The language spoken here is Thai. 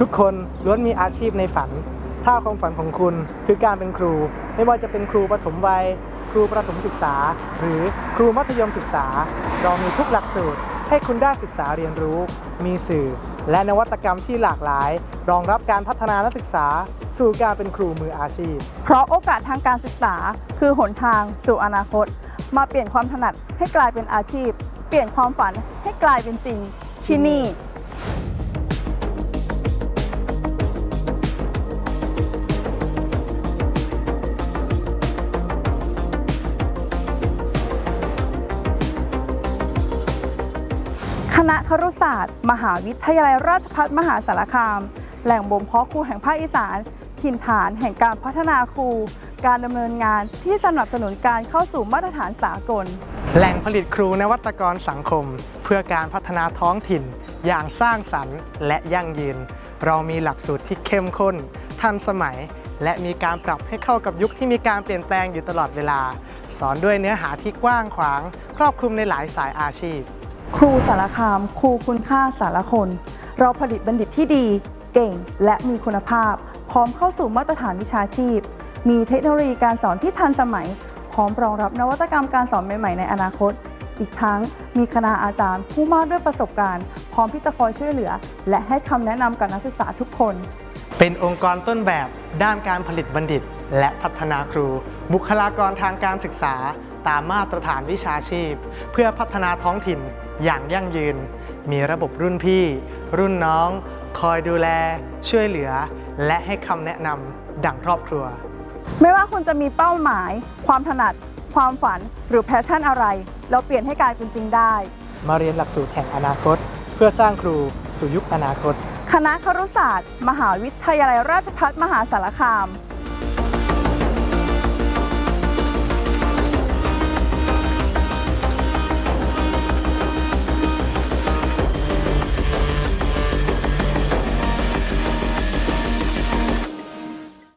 ทุกคนล้วนมีอาชีพในฝัน ถ้าความฝันของคุณคือการเป็นครู ไม่ว่าจะเป็นครูประถมวัย ครูประถมศึกษา หรือครูมัธยมศึกษา เรามีทุกหลักสูตร ให้คุณได้ศึกษาเรียนรู้ มีสื่อ และนวัตกรรมที่หลากหลาย รองรับการพัฒนานักศึกษา สู่การเป็นครูมืออาชีพ เพราะโอกาสทางการศึกษา คือหนทางสู่อนาคต มาเปลี่ยนความถนัดให้กลายเป็นอาชีพ เปลี่ยนความฝันให้กลายเป็นจริงที่นี่ คณะครุศาสตร์ มหาวิทยาลัยราชภัฏมหาสารคาม แหล่งบ่มเพาะครูแห่งภาคอีสานถิ่นฐานแห่งการพัฒนาครู การดำเนินงานที่สนับสนุนการเข้าสู่มาตรฐานสากล แหล่งผลิตครูนวัตกรสังคม เพื่อการพัฒนาท้องถิ่น อย่างสร้างสรรค์ และยั่งยืน เรามีหลักสูตรที่เข้มข้น ทันสมัย และมีการปรับให้เข้ากับยุคที่มีการเปลี่ยนแปลงอยู่ตลอดเวลา สอนด้วยเนื้อหาที่กว้างขวาง ครอบคลุมในหลายสายอาชีพ ครูสารคาม ครูคุณค่าสารคน เราผลิตบัณฑิตที่ดี เก่ง และมีคุณภาพ พร้อมเข้าสู่มาตรฐานวิชาชีพ มีเทคโนโลยีการสอนที่ทันสมัย พร้อมรองรับนวัตกรรมการสอนใหม่ ๆ ในอนาคต อีกทั้งมีคณะอาจารย์ ผู้มากด้วยประสบการณ์ พร้อมที่จะคอยช่วยเหลือ และให้คำแนะนำกับนักศึกษาทุกคน เป็นองค์กรต้นแบบด้านการผลิตบัณฑิต และพัฒนาครู บุคลากรทางการศึกษา ตามมาตรฐานวิชาชีพ เพื่อพัฒนาท้องถิ่นอย่างยั่งยืน มีระบบรุ่นพี่ รุ่นน้อง คอยดูแล ช่วยเหลือ และให้คำแนะนำดังครอบครัว ไม่ว่าคุณจะมีเป้าหมาย ความถนัด ความฝันหรือแพชชั่นอะไร เราเปลี่ยนให้กลายเป็นจริงได้ มาเรียนหลักสูตรแห่งอนาคต เพื่อสร้างครูสู่ยุคอนาคต คณะครุศาสตร์ มหาวิทยาลัยราชภัฏมหาสารคาม